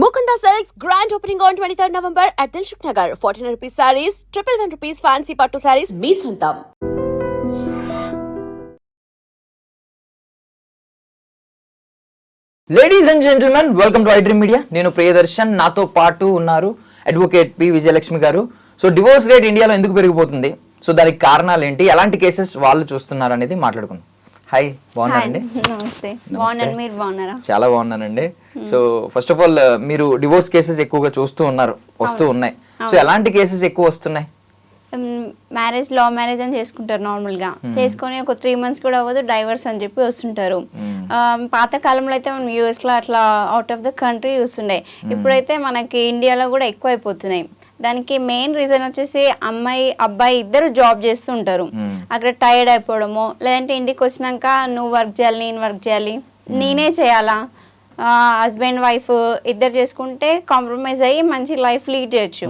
Mukunda Silks grand opening on 23rd November at Dilshuk Nagar. 1400 rupees sarees, triple one rupees fancy patto sarees, me santam. Ladies and gentlemen welcome to iDream media నేను ప్రియదర్శన్ నాతో పాటు ఉన్నారు advocate P Vijayalakshmi గారు. So divorce rate ఇండియాలో ఎందుకు పెరిగిపోతుంది? So దానికి కారణాలు ఏంటి? ఎలాంటి కేసెస్ వాళ్ళు చూస్తున్నారు అనేది మాట్లాడుకుందాం. హాయ్ బాగున్నారండి? నమస్తే. బాగున్నాను మీరు బాగున్నారా? చాలా బాగున్నానండి. సో ఫస్ట్ ఆఫ్ ఆల్ మీరు డివోర్స్ కేసెస్ ఎక్కువగా చూస్తూ ఉన్నారు వస్తూ ఉన్నాయి. సో ఎలాంటి కేసెస్ ఎక్కువ వస్తున్నాయి? మ్యారేజ్ లా మ్యారేజ్ అని చేసుకుంటారు నార్మల్గా. చేసుకొని ఒక త్రీ మంత్స్ కూడా అవ్వదు డైవర్స్ అని చెప్పి వస్తుంటారు. ఆ, పాత కాలంలో అయితే మనం యూఎస్లో అట్లా అవుట్ ఆఫ్ ద కంట్రీ చూస్తుండే. ఇప్పుడైతే మనకి ఇండియాలో కూడా ఎక్కువ అయిపోతున్నాయి దానికి మెయిన్ రీజన్ వచ్చేసి అమ్మాయి అబ్బాయి ఇద్దరు జాబ్ చేస్తుంటారు. అక్కడ టైర్డ్ అయిపోవడము లేదంటే ఇంటికి వచ్చినాక నువ్వు వర్క్ చేయాలి నేను వర్క్ చేయాలి నేనే చేయాలా? హస్బెండ్ వైఫ్ ఇద్దరు చేసుకుంటే కాంప్రమైజ్ అయ్యి మంచి లైఫ్ లీడ్ చేయొచ్చు.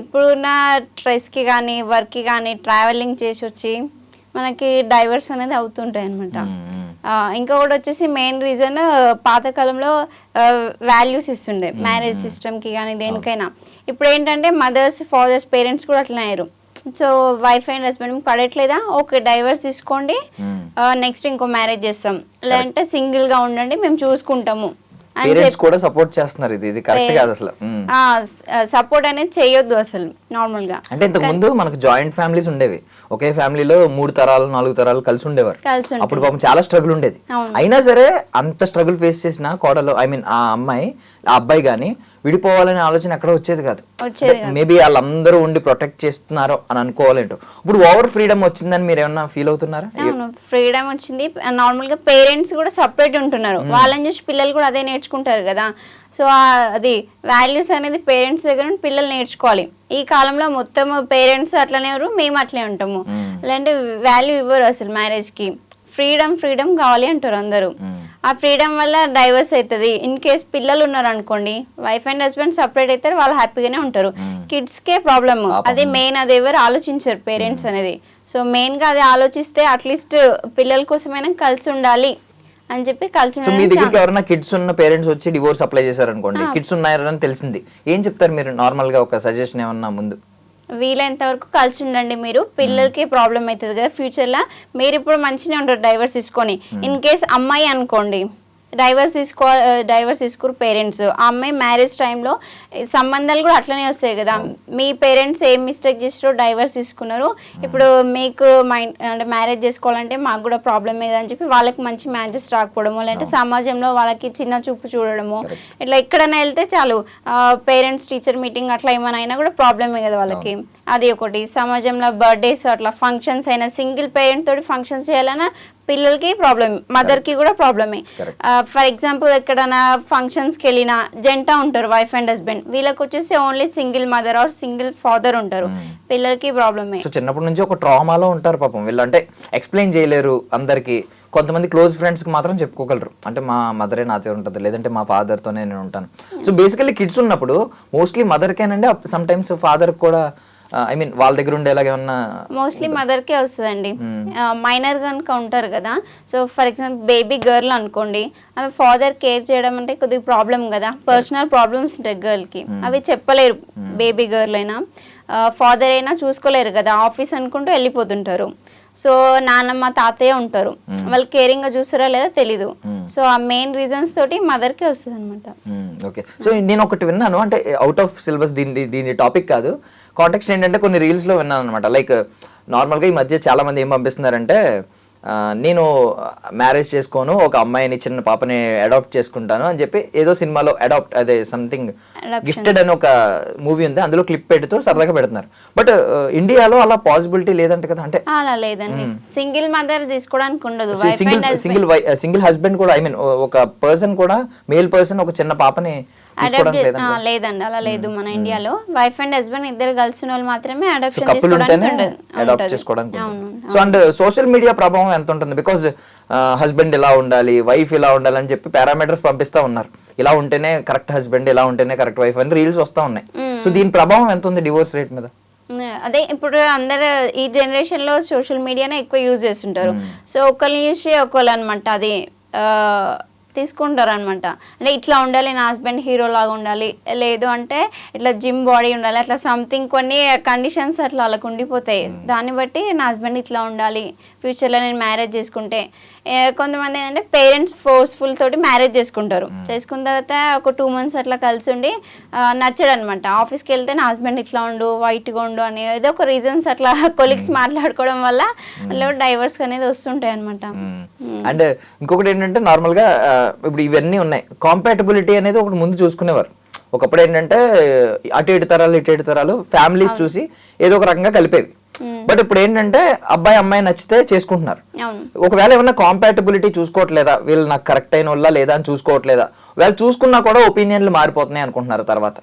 ఇప్పుడున్న స్ట్రెస్కి కానీ వర్క్కి కానీ ట్రావెలింగ్ చేసి వచ్చి మనకి డైవర్స్ అనేది అవుతుంటాయి అనమాట ఇంకొకటి వచ్చేసి మెయిన్ రీజన్ పాతకాలంలో వాల్యూస్ ఇస్తుండే. మ్యారేజ్ సిస్టమ్కి కానీ దేనికైనా. ఇప్పుడు ఏంటంటే మదర్స్ ఫాదర్స్ పేరెంట్స్ కూడా అట్లా అయ్యారు. సో వైఫ్ అండ్ హస్బెండ్ పడట్లేదా? ఓకే డైవర్స్ తీసుకోండి. నెక్స్ట్ ఇంకో మ్యారేజ్ చేస్తాం. లేదంటే సింగిల్గా ఉండండి మేము చూసుకుంటాము. పేరెంట్స్ కూడా సపోర్ట్ చేస్తున్నారు ఇది. ఇది కరెక్ట్ కాదు అసలు. సపోర్ట్ అనేది చేయొద్దు అసలు నార్మల్గా. అంటే ఇంతకు ముందు మనకు జాయింట్ ఫ్యామిలీస్ ఉండేవి. ఒకే ఫ్యామిలీలో మూడు తరాలు నాలుగు తరాలు కలిసి ఉండేవారు. అప్పుడు పాపం చాలా స్ట్రగుల్ ఉండేది. అయినా సరే అంత స్ట్రగుల్ ఫేస్ చేసిన కోడలు ఐ మీన్ ఆ అమ్మాయి ఆ అబ్బాయి గాని విడిపోవాలనే ఆలోచన ఎక్కడ వచ్చేది కాదు. మేబీ వాళ్ళందరూ ఉండి ప్రొటెక్ట్ చేస్తున్నారు అని అనుకోవాలేంటో. ఇప్పుడు ఓవర్ ఫ్రీడమ్ వచ్చిందని మీరు ఏమన్నా ఫీల్ అవుతున్నారా? ఫ్రీడమ్ వచ్చింది. నార్మల్గా పేరెంట్స్ కూడా సపరేట్ ఉంటున్నారు. వాళ్ళని చూసి పిల్లలు కూడా అదే నేర్చుకుంటారు కదా. సో అది వాల్యూస్ అనేది పేరెంట్స్ దగ్గర నుండి పిల్లలు నేర్చుకోవాలి. ఈ కాలంలో మొత్తం పేరెంట్స్ అట్లనే మేము అట్లే ఉంటాము. లేదంటే వాల్యూ ఇవ్వరు అసలు మ్యారేజ్కి ఫ్రీడమ్ ఫ్రీడమ్ కావాలి అంటారు అందరూ. ఆ ఫ్రీడమ్ వల్ల డైవర్స్ అవుతుంది ఇన్ కేస్ పిల్లలు ఉన్నారు అనుకోండి వైఫ్ అండ్ హస్బెండ్ సపరేట్ అవుతారు వాళ్ళు హ్యాపీగానే ఉంటారు. కిడ్స్ కే ప్రాబ్లమ్. అదే మెయిన్ అది ఎవరు ఆలోచించారు పేరెంట్స్ అనేది. సో మెయిన్గా అది ఆలోచిస్తే అట్లీస్ట్ పిల్లల కోసమైనా కలిసి ఉండాలి. అని చెప్పి కలిసి సో మీ దగ్గరికి ఎవరైనా కిడ్స్ ఉన్న పేరెంట్స్ వచ్చి డివోర్స్ అప్లై చేశారనుకోండి కిడ్స్ ఉన్నారని తెలిసింది. ఏం చెప్తారు మీరు నార్మల్గా ఒక సజెషన్ ఏమన్నా ముందు? వీలైనంత వరకు కలిసి ఉండండి మీరు. పిల్లలకి ప్రాబ్లం అవుతుంది కదా ఫ్యూచర్లో మీరు ఇప్పుడు మంచిగా ఉంటారు డైవర్స్ తీసుకొని. ఇన్ కేస్ అమ్మాయి అనుకోండి డైవర్స్ తీసుకో డైవర్స్ తీసుకురు పేరెంట్స్. ఆ అమ్మాయి మ్యారేజ్ టైంలో సంబంధాలు కూడా అట్లనే వస్తాయి కదా. మీ పేరెంట్స్ ఏం మిస్టేక్ చేసారో డైవర్స్ తీసుకున్నారు. ఇప్పుడు మీకు మైండ్ అంటే మ్యారేజ్ చేసుకోవాలంటే మాకు కూడా ప్రాబ్లమే కదా అని చెప్పి వాళ్ళకి మంచి మ్యాచెస్ రాకపోవడము లేదంటే సమాజంలో వాళ్ళకి చిన్న చూపు చూడడము. ఇట్లా ఎక్కడైనా వెళ్తే చాలు పేరెంట్స్ టీచర్ మీటింగ్ అట్లా ఏమైనా అయినా కూడా ప్రాబ్లమే కదా వాళ్ళకి. అది ఒకటి. సమాజంలో బర్త్డేస్ అట్లా ఫంక్షన్స్ అయినా సింగిల్ పేరెంట్ తోటి ఫంక్షన్స్ చేయాలన్నా పిల్లలకి ప్రాబ్లమ్ మదర్కి కూడా ప్రాబ్లమే ఫర్ ఎగ్జాంపుల్ ఎక్కడైనా ఫంక్షన్స్కి వెళ్ళిన జంట ఉంటారు వైఫ్ అండ్ హస్బెండ్ వీళ్ళకి వచ్చేసి only single mother or single father ఉంటారు. పిల్లలకి ప్రాబ్లమే సో చిన్నప్పటి నుంచి ఒక ట్రామాలో ఉంటారు పాపం. వీళ్ళు అంటే ఎక్స్ప్లెయిన్ చేయలేరు అందరికి. కొంతమంది క్లోజ్ ఫ్రెండ్స్కి మాత్రం చెప్పుకోగలరు. అంటే మా మదరే నాతో ఉంటుంది లేదంటే మా ఫాదర్తోనే నేను ఉంటాను. సో బేసికల్లీ కిడ్స్ ఉన్నప్పుడు మోస్ట్లీ మదర్కేనండి సమ్ టైమ్స్ ఫాదర్ కూడా ఐ మీన్ వాళ్ళ దగ్గర ఉండేలాగా ఏమన్నా మోస్ట్లీ మదర్కే వస్తుందండి. మైనర్ కనుక ఉంటారు కదా. So for example baby girl అనుకోండి ఆమె ఫాదర్ కేర్ చేయడం అంటే కొద్దిగా ప్రాబ్లం కదా. పర్సనల్ ప్రాబ్లమ్స్ ఉంటాయి గర్ల్కి అవి చెప్పలేరు బేబీ గర్ల్ అయినా. ఫాదర్ అయినా చూసుకోలేరు కదా ఆఫీస్ అనుకుంటూ వెళ్ళిపోతుంటారు. సో నాన్నమ్మ తాతయ్య ఉంటారు. వాళ్ళు కేరింగ్గా చూస్తారా లేదా తెలీదు. సో ఆ మెయిన్ రీజన్స్ తోటి మదర్కే వస్తుంది అనమాట ఓకే. సో నేను ఒకటి విన్నాను అంటే అవుట్ ఆఫ్ సిలబస్ దీని దీని టాపిక్ కాదు. కాంటెక్స్ట్ ఏంటంటే కొన్ని రీల్స్లో విన్నాను అనమాట లైక్ నార్మల్గా ఈ మధ్య చాలా మంది ఏం పంపిస్తున్నారంటే నేను మ్యారేజ్ చేసుకోను ఒక అమ్మాయిని చిన్న పాపని అడాప్ట్ చేసుకుంటాను అని చెప్పి ఏదో సినిమాలో అడాప్ట్ అదే సంథింగ్ గిఫ్టెడ్ అని ఒక మూవీ ఉంది అందులో క్లిప్ పెడుతూ సరదాగా పెడుతున్నారు. బట్ ఇండియాలో అలా పాసిబిలిటీ లేదంట కదా అంటే అలా లేదండి. సింగిల్ మదర్ తీసుకోవడానికి ఉండదు సింగిల్ సింగిల్ సింగిల్ హస్బెండ్ కూడా ఐ మీన్ ఒక పర్సన్ కూడా మేల్ పర్సన్ ఒక చిన్న పాపని అడాప్ట్ లేదండి. అలా లేదు మన ఇండియాలో. వైఫ్ అండ్ హస్బెండ్ ఇద్దరు కలిసిన వాళ్ళు మాత్రమే అడాప్షన్ అడాప్ట్. చేసుకోవడానికి సో అండ్ సోషల్ మీడియా ప్రభావం ఎంత ఉంటుంది? బికాజ్ హస్బెండ్ ఇలా ఉండాలి వైఫ్ ఇలా ఉండాలి అని చెప్పి పారామీటర్స్ పంపిస్తా ఉన్నారు. ఇలా ఉంటేనే కరెక్ట్ హస్బెండ్ ఇలా ఉంటేనే కరెక్ట్ వైఫ్ అని రీల్స్ వస్తా ఉన్నాయి. సో దీని ప్రభావం ఎంత ఉంది డివోర్స్ రేట్ మీద? అదే ఇప్పుడు అందరు ఈ జనరేషన్లో సోషల్ మీడియానే ఎక్కువ యూజ్ చేస్తుంటారు. సో ఒకరిని చూసి ఒకళ్ళు అనమాట అది తీసుకుంటారు అనమాట అంటే ఇట్లా ఉండాలి నా హస్బెండ్ హీరో లాగా ఉండాలి లేదు అంటే ఇట్లా జిమ్ బాడీ ఉండాలి అట్లా సంథింగ్ కొన్ని కండిషన్స్ అట్లా వాళ్ళకు ఉండిపోతాయి. దాన్ని బట్టి నా హస్బెండ్ ఇట్లా ఉండాలి ఫ్యూచర్లో నేను మ్యారేజ్ చేసుకుంటే. కొంతమంది ఏంటంటే పేరెంట్స్ ఫోర్స్ఫుల్ తోటి మ్యారేజ్ చేసుకుంటారు. చేసుకున్న తర్వాత ఒక టూ మంత్స్ అట్లా కలిసి ఉండి నచ్చడు అనమాట ఆఫీస్కి వెళ్తే నా హస్బెండ్ ఇట్లా ఉండు వైట్గా ఉండు అని ఏదో ఒక రీజన్స్ అట్లా కొలీగ్స్ మాట్లాడుకోవడం వల్ల డైవర్స్ అనేది వస్తుంటాయి అనమాట అండ్ ఇంకొకటి ఏంటంటే నార్మల్గా ఇప్పుడు ఇవన్నీ ఉన్నాయి. కాంపాటబిలిటీ అనేది ఒకటి ముందు చూసుకునేవారు. ఒకప్పుడు ఏంటంటే అటు ఇటు తరాలు ఇటు ఇటు తరాలు ఫ్యామిలీస్ చూసి ఏదో ఒక రకంగా కలిపేవి. బట్ ఇప్పుడు ఏంటంటే అబ్బాయి అమ్మాయి నచ్చితే చేసుకుంటున్నారు. ఒకవేళ ఏమన్నా కాంపాటబిలిటీ చూసుకోవట్లేదా? వీళ్ళు నాకు కరెక్ట్ అయిన వాళ్ళ లేదా అని చూసుకోవట్లేదా? వీళ్ళు చూసుకున్నా కూడా ఒపీనియన్లు మారిపోతున్నాయి అనుకుంటున్నారు తర్వాత.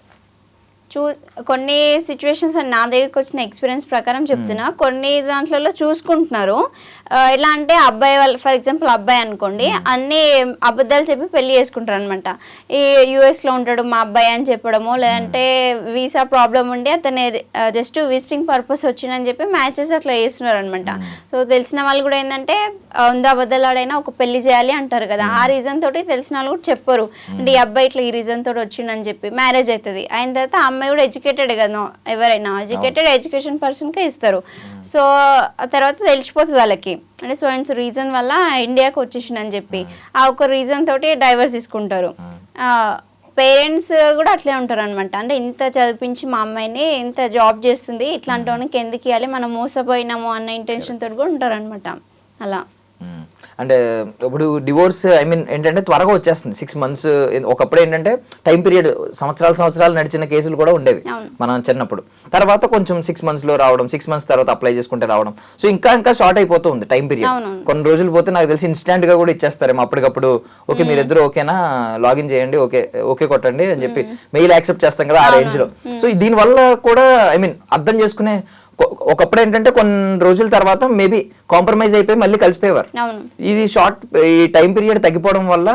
చూ కొన్ని సిచ్యువేషన్స్ నా దగ్గరికి వచ్చిన ఎక్స్పీరియన్స్ ప్రకారం చెప్తున్నా. కొన్ని దాంట్లలో చూసుకుంటున్నారు. ఎలా అంటే అబ్బాయి వాళ్ళ ఫర్ ఎగ్జాంపుల్ అబ్బాయి అనుకోండి. అన్ని అబద్ధాలు చెప్పి పెళ్ళి చేసుకుంటారు అనమాట ఈ US లో ఉంటాడు మా అబ్బాయి అని చెప్పడము లేదంటే వీసా ప్రాబ్లం ఉండి అతను జస్ట్ విజిటింగ్ పర్పస్ వచ్చిందని చెప్పి మ్యాచెస్ అట్లా చేస్తున్నారు అనమాట సో తెలిసిన వాళ్ళు కూడా ఏంటంటే ఆ, వంద అబద్ధాలు ఆడైనా ఒక పెళ్ళి చేయాలి అంటారు కదా. ఆ రీజన్ తోటి తెలిసిన వాళ్ళు కూడా చెప్పరు. అంటే ఈ అబ్బాయి ఇట్లా ఈ రీజన్ తోటి వచ్చిండని చెప్పి మ్యారేజ్ అవుతుంది. అయిన తర్వాత అమ్మాయి కూడా ఎడ్యుకేటెడ్ కదా ఎవరైనా ఎడ్యుకేటెడ్ ఎడ్యుకేషన్ పర్సన్కే ఇస్తారు. సో ఆ తర్వాత తెలిసిపోతుంది వాళ్ళకి. అంటే సో అండ్ సో రీజన్ వల్ల ఇండియాకి వచ్చేసిండని చెప్పి ఆ ఒక రీజన్ తోటి డైవర్స్ తీసుకుంటారు. పేరెంట్స్ కూడా అట్లే ఉంటారు అనమాట అంటే ఇంత చదివించి మా అమ్మాయిని ఇంత జాబ్ చేస్తుంది ఇట్లాంటి వానికి ఎందుకు ఇవ్వాలి మనం మోసపోయినాము అన్న ఇంటెన్షన్ తోటి కూడా ఉంటారు అనమాట అలా. అంటే ఇప్పుడు డివోర్స్ ఐ మీన్ ఏంటంటే త్వరగా వచ్చేస్తుంది. సిక్స్ మంత్స్ ఒకప్పుడు ఏంటంటే టైం పీరియడ్ సంవత్సరాలు సంవత్సరాలు నడిచిన కేసులు కూడా ఉండేవి. మనం చిన్నప్పుడు. తర్వాత కొంచెం సిక్స్ మంత్స్లో రావడం సిక్స్ మంత్స్ తర్వాత అప్లై చేసుకుంటే రావడం. సో ఇంకా ఇంకా షార్ట్ అయిపోతూ ఉంది టైం పీరియడ్. కొన్ని రోజులు పోతే నాకు తెలిసి ఇన్స్టాంట్గా కూడా ఇచ్చేస్తారేమో అప్పటికప్పుడు ఓకే మీరిద్దరు ఓకేనా? లాగిన్ చేయండి ఓకే ఓకే కొట్టండి అని చెప్పి మెయిల్ యాక్సెప్ట్ చేస్తాం కదా ఆ రేంజ్లో. సో దీని వల్ల కూడా ఐ మీన్ అర్థం చేసుకునే ఒకప్పుడు ఏంటంటే కొన్ని రోజుల తర్వాత మేబీ కాంప్రమైజ్ అయిపోయి మళ్ళీ కలిసిపోయేవారు. ఇది షార్ట్ ఈ టైం పీరియడ్ తగ్గిపోవడం వల్ల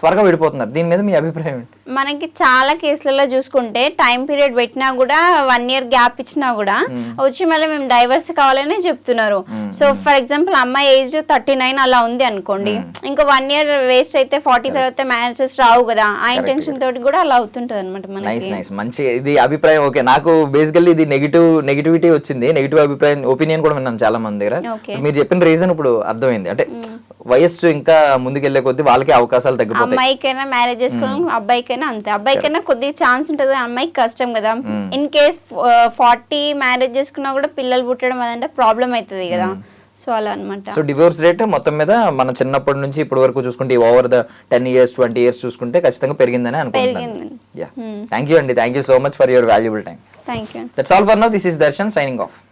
త్వరగా విడిపోతున్నారు. దీని మీద మీ అభిప్రాయం ఏంటి? మనకి చాలా కేసులలో చూసుకుంటే టైం పీరియడ్ పెట్టినా కూడా వన్ ఇయర్ గ్యాప్ ఇచ్చినా కూడా వచ్చి మళ్ళీ మేము డైవర్స్ కావాలని చెప్తున్నారు. సో ఫర్ ఎగ్జాంపుల్ అమ్మాయి ఏజ్ థర్టీ నైన్ అలా ఉంది అనుకోండి ఇంకా వన్ ఇయర్ వేస్ట్ అయితే ఫార్టీ తర్వాత మ్యారేజెస్ రావు కదా ఆ ఇంటెన్షన్ తోటి కూడా అలా అవుతుంటది అనమాట మంచి ఇది అభిప్రాయం. ఓకే నాకు బేసికల్లీ ఇది నెగిటివ్ నెగిటివిటీ వచ్చింది. నెగిటివ్ అభిప్రాయం ఒపీనియన్ కూడా విన్నాను చాలా మంది దగ్గర. మీరు చెప్పిన రీజన్ ఇప్పుడు అర్థమైంది. అంటే వయస్సు ఇంకా ముందుకెళ్ళే కొద్దీ వాళ్ళకి అవకాశాలు తగ్గిపోతాయి. అమ్మాయికైనా మ్యారేజ్ చేసుకోవడం అబ్బాయికైనా అంతే. అబ్బాయికైనా కొద్దిగా ఛాన్స్ ఉంటుంది. అమ్మాయికి కష్టం కదా. ఇన్ కేస్ ఫార్టీ మ్యారేజ్ చేసుకున్నా కూడా పిల్లలు పుట్టడం అదంటే ప్రాబ్లం అవుతుంది కదా. సో అలా అనమాట సో డివోర్స్ రేట్ మొత్తం మీద మన చిన్నప్పటి నుంచి ఇప్పటి వరకు చూసుకుంటే over the ten years twenty years చూసుకుంటే ఖచ్చితంగా పెరిగిందని అనుకుంటున్నాను. థ్యాంక్ యూ అండి. Thank you so much for your valuable time Thank you. That's all for now. This is Darshan signing off.